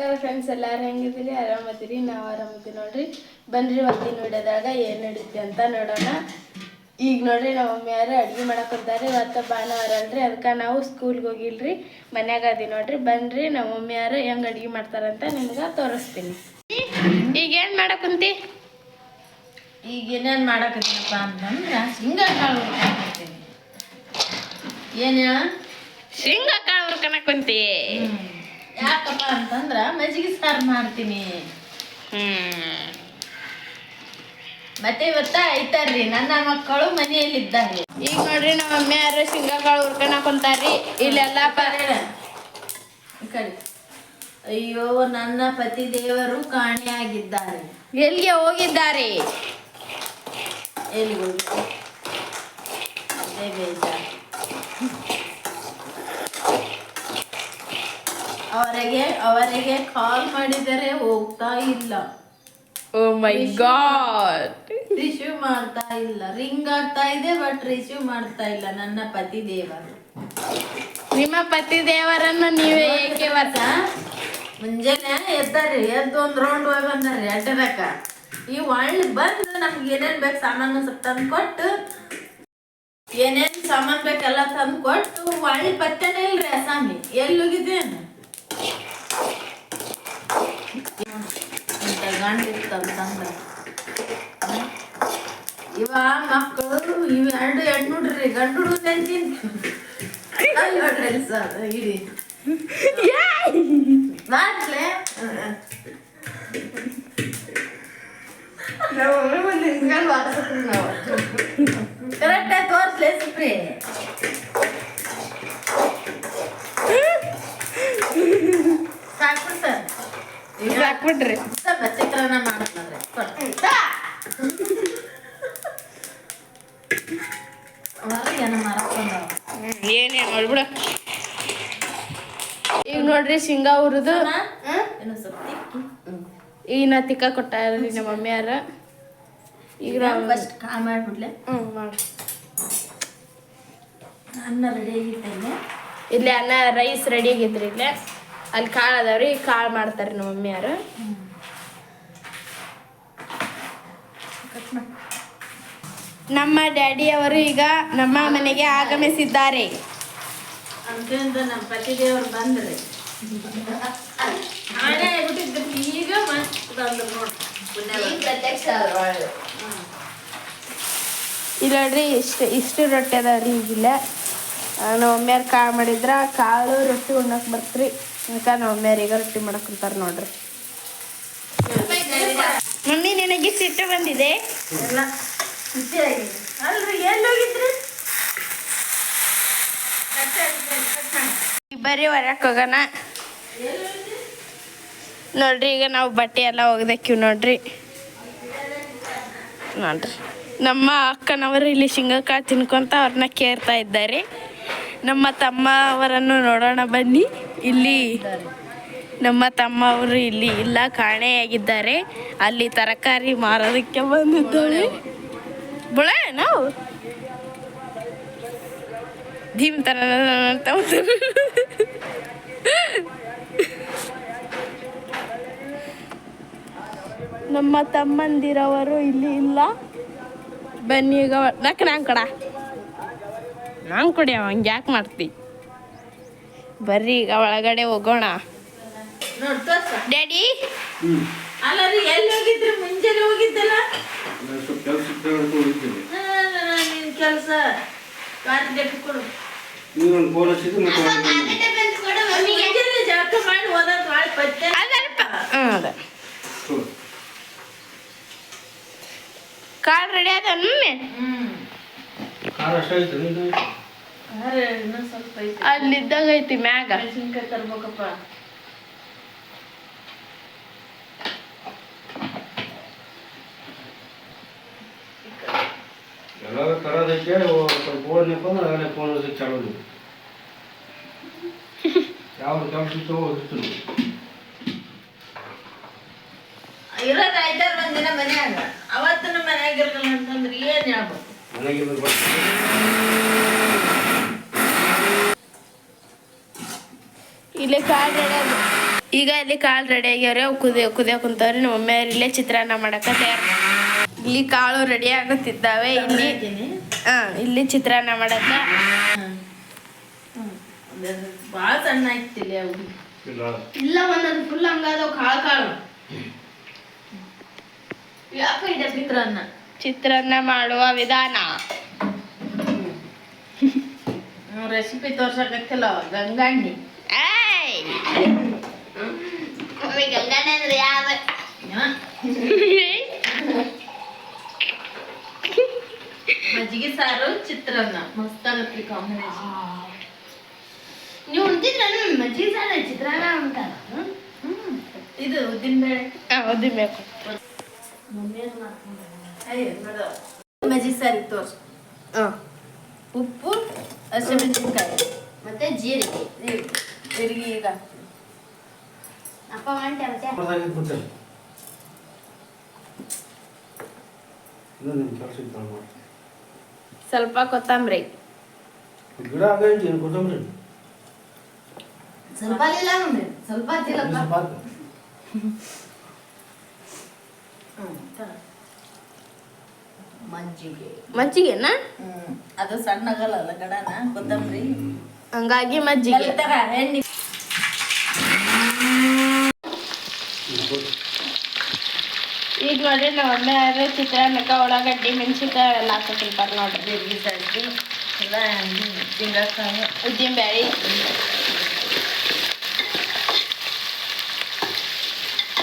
ನಮಸ್ಕಾರ ಫ್ರೆಂಡ್ಸ್ ಎಲ್ಲಾರು ಹೆಂಗಿದ್ದೀರಿ? ಆರಾಮದಿರಿ? ನಾವು ಆರಾಮದಿರಿ ನೋಡ್ರಿ. ಬನ್ರಿ ಒತ್ತಿನ ವಿಡಿಯೋದಾಗ ಏನು ನಡೀತಿ ಅಂತ ನೋಡೋಣ. ಈಗ ನೋಡ್ರಿ ನಮ್ಮ ಮಮ್ಮಿಯಾರು ಅಡುಗೆ ಹೋಗ್ತಾರೆ ಇವತ್ತು ಭಾನುವಾರ ಅಲ್ರಿ ಅದಕ್ಕೆ ನಾವು ಸ್ಕೂಲ್ಗೆ ಹೋಗಿಲ್ರಿ. ಮನ್ಯಾಗ ಅದಿ ನೋಡ್ರಿ. ಬನ್ರಿ ನಮ್ಮ ಮಮ್ಮಿಯಾರು ಹೆಂಗ್ ಅಡುಗೆ ಮಾಡ್ತಾರಂತ ನಿಮ್ಗೆ ತೋರಿಸ್ತೀನಿ. ಈಗ ಏನು ಮಾಡಕ್ಕಂತಿ ಈಗ ಏನೇನು ಮಾಡಕತ್ತೀನಪ್ಪ ಅಂತಂದ್ರೆ ಹಿಂಗ ಕಾಳು ಏನ ಶೇಂಗಾ ಕಾಳು ಹುರ್ಕನಕ್ಕುಂತಿ ಯಾಕಪ್ಪ ಅಂತಂದ್ರ ಮಜ್ಜಿಗೆ ಸಾರು ಮಾಡ್ತೀನಿ. ಮತ್ತೆ ಇವತ್ತ ಐತಾರ್ರಿ ನನ್ನ ಮಕ್ಕಳು ಮನೆಯಲ್ಲಿದ್ದಾರೆ. ಈಗ ನೋಡ್ರಿ ನಮ್ಮ ಮಮ್ಮಿಯಾರು ಶೇಂಗಾ ಕಾಳು ಹುರ್ಕನಕ್ಕುಂತಾರ್ರಿ ಇಲ್ಲೆಲ್ಲ ಪರೇಣ ಈ ಅಯ್ಯೋ ನನ್ನ ಪತಿ ದೇವರು ಕಾಣೆಯಾಗಿದ್ದಾರೆ. ಎಲ್ಲಿಗೆ ಹೋಗಿದ್ದಾರೆ? ಎಲ್ಲಿ ಹೋಗಿ ಬೇಜಾರು. ಅವರಿಗೆ ಅವರಿಗೆ ಕಾಲ್ ಮಾಡಿದರೆ ಹೋಗ್ತಾ ಇಲ್ಲ. ಓ ಮೈ ಗಾಡ್ ರಿಸೀವ್ ಮಾಡ್ತಾ ಇಲ್ಲ. ರಿಂಗ್ ಆಗ್ತಾ ಇದೆ ಬಟ್ ರಿಸೀವ್ ಮಾಡ್ತಾ ಇಲ್ಲ ನನ್ನ ಪತಿ ದೇವರು. ನಿಮ್ಮ ಪತಿ ದೇವರನ್ನು ನೀವೇ ಏಕೆ ವರ್ತ ಮುಂಜಾನೆ ಎದ್ದಾರಿ ಎದ್ದು ಒಂದು ರೌಂಡ್ ಹೋಗಿ ಬಂದಾರಿ ಅಡ್ಡದಕ್ಕ. ಈ ಒಳ್ಳೆ ಬಂದು ನಮ್ಗೆ ಏನೇನು ಬೇಕು ಸಾಮಾನು ಸ್ವಲ್ಪ ತಂದು ಕೊಟ್ಟು ಏನೇನು ಸಾಮಾನು ಬೇಕೆಲ್ಲ ತಂದು ಕೊಟ್ಟು ಒಳ್ಳೆ ಪತ್ತೆನೇ ಇಲ್ರಿ ಅಸಾಮಿ ಎಲ್ಲಿ ಹೋಗಿದ್ದೇನು ಇಂಥ ಗಂಡ ಇರ್ತಂತಂದ್ರೆ ಇವ ಮಕ್ಕಳು ಇವೆರಡು ಎರಡು ಹೆಣ್ಣು ಹುಡ್ರಿ ಗಂಡು ಹುಡುಗ ಅಂತೀನಿ ಅಲ್ಲಿ ನೋಡ್ರಿ ಸರ್ ಇಡಿ ಮಾಡ್ಲೆ ಕರೆಕ್ಟ್ ಆಗಿ ತೋರ್ಸ್ಲೆ ಸುಪ್ರಿ ಸಾಕು ಸರ್ ಹಾಕ್ಬಿಡ್ರಿ. ಚಿತ್ರಾನ್ನ ಏನ ನೋಡ್ಬಿಡ ಈಗ ನೋಡ್ರಿ ಶೇಂಗಾ ಹುರಿದು. ಸತ್ತಿ ಈಗ ನಾ ತಿಕ್ಕ ಕೊಟ್ಟಾರ ನಮ್ಮ ಮಮ್ಮಿಯಾರ. ಈಗ ನಾವು ಫಸ್ಟ್ ಕಾ ಮಾಡ್ಬಿಡ್ಲೆ? ಹ್ಞೂ ಮಾಡಿ. ಅನ್ನ ರೆಡಿ ಆಗಿತ್ತಲ್ಲೇ ಇಲ್ಲಿ? ಅನ್ನ ರೈಸ್ ರೆಡಿ ಆಗೈತ್ರಿ ಇಲ್ಲೇ. ಅಲ್ಲಿ ಕಾಳು ಅದಾವ್ರಿ ಕಾಳು ಮಾಡ್ತಾರೆ ನಮ್ಮ ಮಮ್ಮಿಯಾರು. ನಮ್ಮ ಡ್ಯಾಡಿ ಅವರು ಈಗ ನಮ್ಮ ಮನೆಗೆ ಆಗಮಿಸಿದ್ದಾರೆ. ನಮ್ಮ ಪತಿ ದೇವ್ರು ಬಂದ್ರಿ. ಹಣೆ ಆಗ್ಬಿಟ್ಟಿದ್ರು ಈಗ ಬಂದ್ರು ನೋಡಿ. ಇಲ್ಲ ನೋಡ್ರಿ ಇಷ್ಟು ಇಷ್ಟು ರೊಟ್ಟಿ ಅದಾವ್ರಿ ಈಗಿಲ್ಲ. ನಮ್ಮ ಮಮ್ಮಿಯಾರು ಕಾಳು ಮಾಡಿದ್ರ ಕಾಳು ರೊಟ್ಟಿ ಉಣ್ಣಕ್ ಬರ್ತ್ರಿ. ಅದಕ್ಕೆ ನಮ್ಮ ಮಮ್ಮಿಯಾರು ಈಗ ರೊಟ್ಟಿ ಮಾಡಕ್ ಕುಂತಾರ ನೋಡ್ರಿ. ಮಮ್ಮಿ ನಿನಗೆ ಸಿಟ್ಟು ಬಂದಿದೆ? ಬರೀ ಹೊರಕ್ಕೆ ಹೋಗೋಣ. ನೋಡ್ರಿ ಈಗ ನಾವು ಬಟ್ಟೆ ಎಲ್ಲ ಒಗ್ದಕ್ಕಿವ್ ನೋಡ್ರಿ. ನೋಡ್ರಿ. ನಮ್ಮ ಅಕ್ಕನವರು ಇಲ್ಲಿ ಶಿಂಗಕಾಯಿ ತಿನ್ಕೊಂತ ಅವ್ರನ್ನ ಕೇರ್ತಾ ಇದ್ದಾರೆ. ನಮ್ಮ ತಮ್ಮ ಅವರನ್ನು ನೋಡೋಣ ಬನ್ನಿ. ಇಲ್ಲಿ ನಮ್ಮ ತಮ್ಮ ಅವರು ಇಲ್ಲಿ ಇಲ್ಲ ಕಾಣೆಯಾಗಿದ್ದಾರೆ ಅಲ್ಲಿ ತರಕಾರಿ ಮಾರೋದಕ್ಕೆ ಬಂದಿದ್ದಾಳೆ. ಬುಳೆ, ನಾವು? ಧೀಮ್ ತರ ನಮ್ಮ ತಮ್ಮಂದಿರವರು ಇಲ್ಲಿ ಇಲ್ಲ. ಬನ್ನಿ ಈಗ, ನಕ್ ನಾನ್ ಕೊಡ. ನಾನು ಕೊಡಿ ಅವ, ಹಂಗೆ ಯಾಕೆ ಮಾಡ್ತಿ? ಬರ್ರಿ ಈಗ ಒಳಗಡೆ ಹೋಗೋಣ. ಡ್ಯಾಡಿ ಅಲ್ಲ ರೀ ಎಲ್ಲಿ ಹೋಗಿದ್ರು? ಮುಂಜಾನೆ ಹೋಗಿದ್ದಲ್ಲ? ನಾನು ಕೆಲಸ ಕಾಲ್ ರೆಡಿ ಅದ ಅಲ್ಲಿದ್ದಾಗ ಐತಿ ಮ್ಯಾಗ. ಮೆಣಸಿನ್ಕಾಯಿ ತರ್ಬೇಕಪ್ಪ. ಎಲ್ಲ ತರೋದಕ್ಕೆ ಸ್ವಲ್ಪ ಫೋನ್ ನಿಂತ್ಕೊಂಡು ಆಗಲೇ ಫೋನ್ ಹಚ್ಚಿ ಚಾಲು ಯಾವ ಕೆಲಸ ಇತ್ತು ಹೋಗಿತ್ತು ಇರೋದ್ ಐದಾರು ಒಂದಿನ ಮನ್ಯಾಗ. ಅವತ್ತು ನಮ್ಮ ಮನ್ಯಾಗ ಇರಲ್ಲ ಅಂತಂದ್ರೆ ಏನ್ ಹೇಳ್ಬೇಕು? ಮನೆಗೆ ಬರ್ಬೇಕು ಇಲ್ಲಿ ಕಾಳು ರೆಡಿ ಈಗ ಇಲ್ಲಿ ಕಾಳು ರೆಡಿ ಆಗ್ಯಾವ್ರಿ ಅವು ಕುದಿ ಕುದಿಯೋ ಕುಂತವ್ರಿ ನಮ್ಮ ಮಮ್ಮಿಯವ್ರು ಇಲ್ಲೇ ಚಿತ್ರಾನ್ನ ಮಾಡಕ್ಕೆ ತಯಾರು ಇಲ್ಲಿ ಕಾಳು ರೆಡಿ ಆಗುತ್ತಿದ್ದಾವೆ ಇಲ್ಲಿ ಹಾ ಇಲ್ಲಿ ಚಿತ್ರಾನ್ನ ಮಾಡಕ ಭಾಳ ಸಣ್ಣ ಅವು. ಇಲ್ಲ ಇಲ್ಲ ಒಂದೊಂದು ಫುಲ್ ಹಂಗಾದವು ಕಾಳು ಕಾಳು. ಯಾಕೆ ಇದೆ ಚಿತ್ರಾನ್ನ? ಚಿತ್ರಾನ್ನ ಮಾಡುವ ವಿಧಾನ. ರೆಸಿಪಿ ತೋರ್ಸಕತ್ತಿಲ್ಲ ಗಂಗಾಣ್ಣಿ. ಏಯ್ ಮಮ್ಮಿ ಗಂಗಣ್ಣ ಅಂದ್ರೆ ಯಾವ ಮಜ್ಜಿಗೆ ಸಾರು ಚಿತ್ರಾನ್ನ ಮಸ್ತ್ ಆಗತ್ರಿ ಕಾಂಬಿನೇಷನ್ ನೀವು ಉಂಟಿದ್ರ ಮಜ್ಜಿಗೆ ಸಾರ ಚಿತ್ರಾನ್ನ ಅಂತಾರ ಇದು ಉದ್ದಿನಬೇಳೆ ಓದಿಬೇಕು ಮಜ್ಜಿಗೆ ಸಾರಿ ತೋರ್ಸು ಹಾಂ ಉಪ್ಪು ಹಸಿಮೆಣಸಿನ್ಕಾಯಿ ಮತ್ತೆ ಜೀರಿಗೆ ತಿರುಗಿ ಈಗ ಅಪ್ಪ ಮಾಡ್ತೆ ಮತ್ತೆ ಸ್ವಲ್ಪ ಕೊತ್ತಂಬರಿ. ಗಿಡ ಆಗೈತಿ ಕೊತ್ತಂಬರಿ ಸ್ವಲ್ಪ ಇಲ್ಲ ನೋಡಿ ಸ್ವಲ್ಪ ಹಾಕು. ಮಜ್ಜಿಗೆ ಮಜ್ಜಿಗೆನಾ ಹ್ಮ್ ಅದು ಸಣ್ಣ ಆಗಲ್ಲ ಗಡನ ಕೊತ್ತಂಬರಿ. ಹಂಗಾಗಿ ಮಜ್ಜಿಗೆ. ಈಗ ನೋಡ್ರಿ ನಾವು ಒಮ್ಮೆ ಆದ್ರೆ ಚಿತ್ರಾನ್ನಕ್ಕ ಉಳ್ಳಾಗಡ್ಡಿ ಮೆಣಸಿನ್ಕಾಯಿ ಎಲ್ಲ ಹಾಕಿರ್ತಾರೆ ನೋಡ್ರಿ. ಉದ್ದಿನ ಬ್ಯಾಳಿ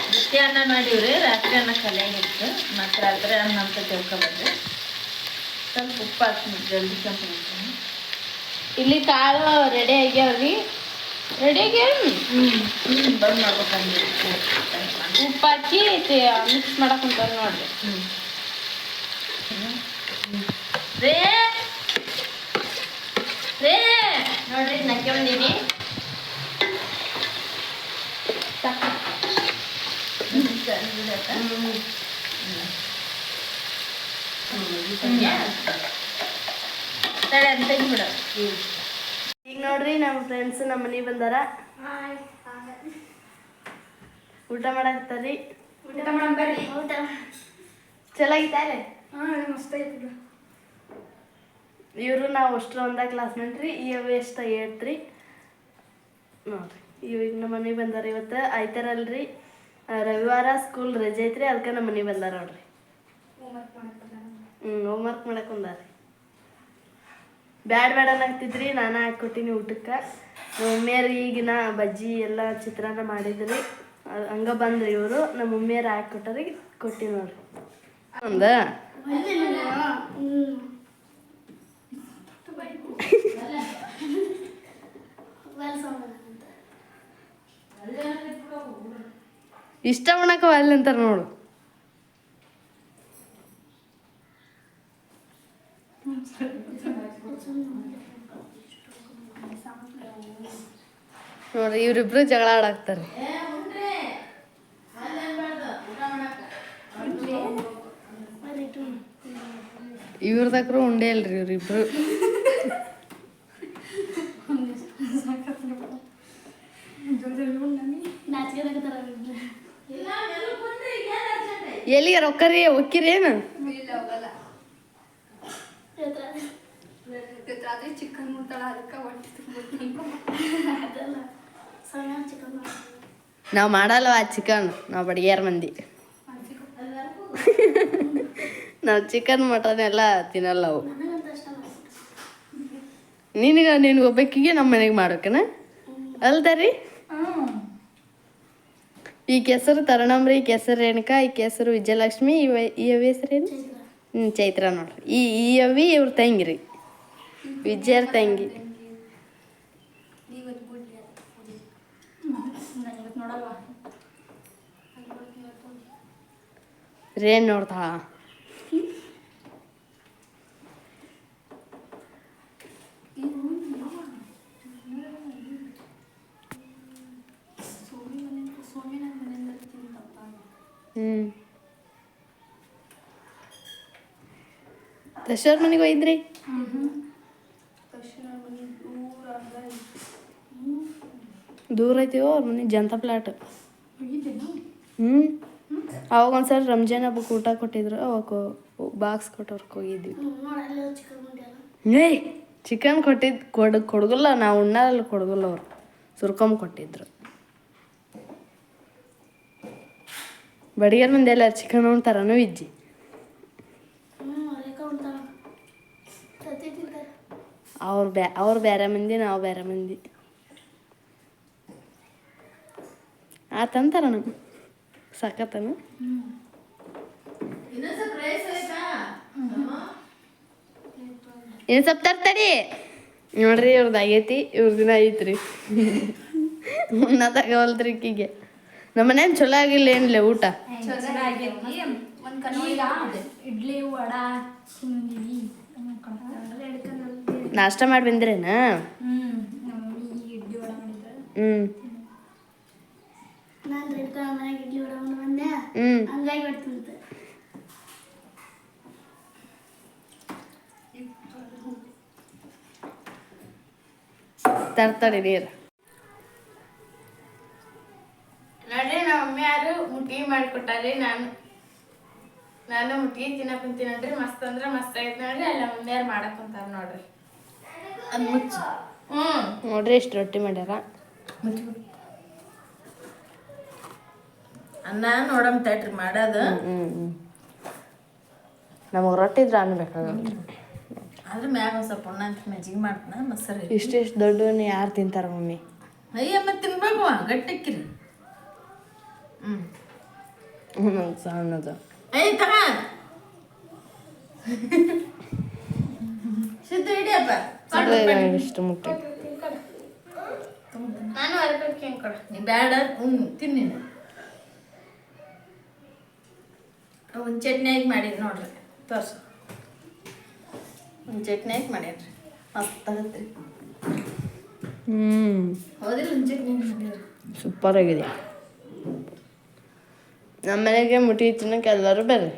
ಬಿಸಿ ಅನ್ನ ಮಾಡಿವ್ರಿ ರಾತ್ರಿ ಅನ್ನ ಕಲಿಯಾಗಿತ್ತು ಮತ್ತು ರಾತ್ರಿ ಅನ್ನ ಅಂತ ತಿಳ್ಕೊಬಂದ್ರಿ ಸ್ವಲ್ಪ ಉಪ್ಪು ಹಾಕ್ತೀನಿ ಜಲ್ದಿ ಕೆಂಪು ಇಲ್ಲಿ ಕಾಳು ರೆಡಿ ಆಗ್ಯಾವ್ರಿ. ರೆಡಿ ಆಗ್ಯಾವ್ರಿ ಉಪ್ಪು ಹಾಕಿ ಮಿಕ್ಸ್ ಮಾಡಕ್ ಕುಂತಾರ ನೋಡ್ರಿ. ರೇ ರೇ ನೋಡ್ರಿ ನಕ್ಕೆ ಬಂದೀನಿ ತಡೆ ಅಂತ ಬಿಡ ಈಗ ನೋಡ್ರಿ ನಮ್ಮ ಫ್ರೆಂಡ್ಸ್ ನಮ್ಮ ಮನೆಗೆ ಬಂದಾರ. ಊಟ ಮಾಡಾಕತ್ತಾರಿ ಊಟ ಮಾಡಮ್ ಬರ್ರಿ. ಊಟ ಐತಿ ಇವರು ನಾವು ಅಷ್ಟ್ರ ಒಂದ ಕ್ಲಾಸ್ಮೇಟ್ ರೀ ಇವ್ ಎಷ್ಟು ಏಳ್ತ್ರಿ ನೋಡ್ರಿ ಇವ್ ಈಗ ನಮ್ಮ ಮನೆಗೆ ಬಂದಾರ ಇವತ್ತು. ಆಯ್ತಾರಲ್ರಿ. ರವಿವಾರ ಸ್ಕೂಲ್ ರಜೆ ಐತ್ರಿ ಅದಕ್ಕೆ ನಮ್ಮ ಮನೆಗೆ ಬಂದಾರ ನೋಡ್ರಿ. ಹೋಮ್ವರ್ಕ್ ಹೋಮ್ ಹ್ಞೂ ಹೋಮ್ವರ್ಕ್ ಬಂದಾರ ಬ್ಯಾಡ್ ಬ್ಯಾಡ ಅನ್ನಕ್ತಿದ್ರಿ ನಾನು ಹಾಕ್ಕೊಟ್ಟಿನಿ ಊಟಕ್ಕೆ. ಮಮ್ಮಿಯರು ಈಗಿನ ಬಜ್ಜಿ ಎಲ್ಲ ಚಿತ್ರಾನ್ನ ಮಾಡಿದ್ರಿ. ಹಂಗ ಬಂದ್ರಿ ಇವರು, ನಮ್ಮ ಮಮ್ಮಿಯರು ಹಾಕ್ಕೊಟ್ಟಾರಿ ಕೊಟ್ಟಿ ನೋಡ್ರಿ. ಒಂದು ಇಷ್ಟ ಮಾಡಕ ಅಲ್ಲಿ ನೋಡು. ನೋಡ್ರಿ ಇವ್ರಿಬ್ರು ಜಗಳ ಆಡಾಕ್ತಾರೆ. ಇವ್ರದಕ್ರು ಉಂಡೆ ಅಲ್ರಿ ಇವ್ರಿಬ್ರು. ಎಲ್ಲಿಗೆ ರೊಕ್ಕ ರೀ ಒಕ್ಕಿರಿ ಏನು? ಚಿಕ್ಕ ಚಿಕನ್ ಮುಟ್ಟಾಳ ಅದಕ್ಕೆ ಹೊಟ್ಟೆ ನಾವು ಮಾಡಲ್ವ ಚಿಕನ್? ನಾವು ಬಡಿಗ್ಯಾರ ಮಂದಿ. ನಾವು ಚಿಕನ್, ಮಟನ್ ಎಲ್ಲ ತಿನ್ನಲ್ಲ ಅವು. ನಿನಗೆ ನಿನಗೊಬ್ಬಕ್ಕಿಗೆ ನಮ್ಮ ಮನೆಗೆ ಮಾಡೋಕನ? ಅಲ್ದಾರಿ? ಈ ಕೆಸರು ತರಣಂಬ್ರಿ, ಈ ಕೆಸರು ರೇಣುಕಾ, ಈ ಕೆಸರು ವಿಜಯಲಕ್ಷ್ಮಿ ಇವ ಈ ಅವಿ ಹೆಸರೇನು ಹ್ಞೂ ಚೈತ್ರ ನೋಡ್ರಿ. ಈ ಈ ಅವಿ ಇವ್ರ ತಂಗಿ ರೀ ವಿಜಯರ ತಂಗಿ. ರೇಣ್ ನೋಡ್ತಾಳ ಹ್ಞೂ ದಶವ್ರ ಮನೆಗೆ ಒಯ್ದ್ರಿ? ದೂರ ಐತಿವೋ ಅವ್ರ ಮನೆ ಜನತಾ ಪ್ಲಾಟ್. ಹ್ಞೂ ಅವಾಗ ಒಂದ್ಸಲ ರಂಜಾನ್ ಹಬ್ಬಕ್ಕೆ ಊಟ ಕೊಟ್ಟಿದ್ರು ಅವಾಗ ಬಾಕ್ಸ್ ಕೊಟ್ಟವ್ರಿಗೆ ಹೋಗಿದ್ವಿ. ಏಯ್ ಚಿಕನ್ ಕೊಟ್ಟಿದ್ದು ಕೊಡ ಕೊಡಗಲ್ಲ ನಾವು ಉಣ್ಣಲ್ಲ ಕೊಡಗಲ್ಲ ಅವ್ರು. ಸುರ್ಕೊಂಬ ಕೊಟ್ಟಿದ್ರು. ಬಡಿಗೆರ್ ಮಂದಿ ಎಲ್ಲ ಚಿಕನ್ ಉಣ್ತಾರನು ಇಜ್ಜಿ ಅವ್ರು ಬ್ಯಾ, ಅವ್ರು ಬೇರೆ ಮಂದಿ, ನಾವು ಬೇರೆ ಮಂದಿ. ಆತಂತಾರ ನಮ್ಮ ಸಖತ್ತನ ಏನ್ ಸ್ವಲ್ಪ ತರ್ತಾರಿ ನೋಡ್ರಿ ಇವ್ರದ್ದು ಆಗೈತಿ ಇವ್ರದಿನ ಐತ್ರಿ. ಮುನ್ನ ತಗೋಲ್ತ್ರಿ ಈಕಿಗೆ. ನಮ್ಮ ಮನೇಲಿ ಚಲೋ ಆಗಿಲ್ಲ ಏನಿಲ್ಲ ಊಟ? ಇಡ್ಲಿ ವಡ ನಾಷ್ಟ ಮಾಡಿ ಬಂದ್ರೇನ? ಹ್ಞೂ ನಾನು ರೇಣುಕಾ ಮನೆಗೆ ಇಡ್ಲಿ ವಡ ಉಂಡು ಹ್ಞೂ ಹಂಗಾಗಿ ಬರ್ತಿದ್ದೆ ತರ್ತಡಿ ನೀರು. ನೋಡ್ರಿ ನಮ್ಮ ಮಮ್ಮಿ ಯಾರು ಮುಟ್ಗಿ ಮಾಡಿಕೊಟ್ಟಾರಿ ನಾನು ನಾನು ಮುಟ್ಗಿ ತಿನ್ನಕ್ ಕುಂತೀನಿ ನೋಡ್ರಿ ಮಸ್ತ್ ಅಂದ್ರೆ ಮಸ್ತ್ ಆಗೈತೆ ನೋಡ್ರಿ ಅಲ್ಲ ಮಮ್ಮಿ ಯಾರು ಮಾಡಕ್ ಕುಂತಾರ ನೋಡ್ರಿ. ಅದ್ ಮುಚ್ಚು. ಹ್ಮ್. ನೋಡ್ರಿ ಎಷ್ಟು ರೊಟ್ಟಿ ಮಾಡ್ಯಾರ. ಅನ್ನ ನೋಡಮ್ ತಟ್ರಿ ಮಾಡೋದು. ನಮಗೆ ರೊಟ್ಟಿ ಇದ್ರೆ ಅನ್ಬೇಕಾಗಲ್ಲ ಆದ್ರೆ ಮ್ಯಾಗ ಒಂದ್ ಸ್ವಲ್ಪ ಉಣ್ಣ ಅಂತ ಮೆಜ್ಜಿಗೆ ಮಾಡ್ತಾನ ಮೊಸರು ಇಷ್ಟು ದೊಡ್ಡವನ್ನ ಯಾರು ತಿಂತಾರ ಮಮ್ಮಿ? ಅಯ್ಯ ಮತ್ತೆ ತಿನ್ಬೇಕು ಗಟ್ಟಿಕ್ಕಿರಿ. ಹ್ಮ್. ಹ್ಞೂ ಸಣ್ಣದು. ಏಯ್ ತಗ. ಸಿದ್ದು ಹಿಡಿಯಪ್ಪ. ಇಷ್ಟು ಮುಟ್ಟಿ. ನಾನು ಅರ್ಕಕ್ಕೆ ಹೆಂಗೆ ಕೊಡ. ನೀ ಬೇಡ ಹ್ಞೂ ತಿನ್ನಿ ಒಂದು ಚಟ್ನಿಯಾಗಿ ಮಾಡೀನಿ ನೋಡ್ರಿ ತೋರ್ಸು. ಒಂದು ಚಟ್ನಿಯಾಗಿ ಹಾಕಿ ಮಾಡೀನಿ ಮಸ್ತ್ ಆಗತ್ತೆ. ಹ್ಞೂ ಹೌದಿಲ್ಲ ಒಂದು ಚಟ್ನಿ ಮಾಡಿರಿ ಸೂಪರ್ ಆಗಿದೆ ನಮ್ಮ ಮನೆಗೆ ಮುಟ್ಟಿ ತಿನ್ನಕ್ಕೆ ಎಲ್ಲರೂ ಬರ್ರಿ.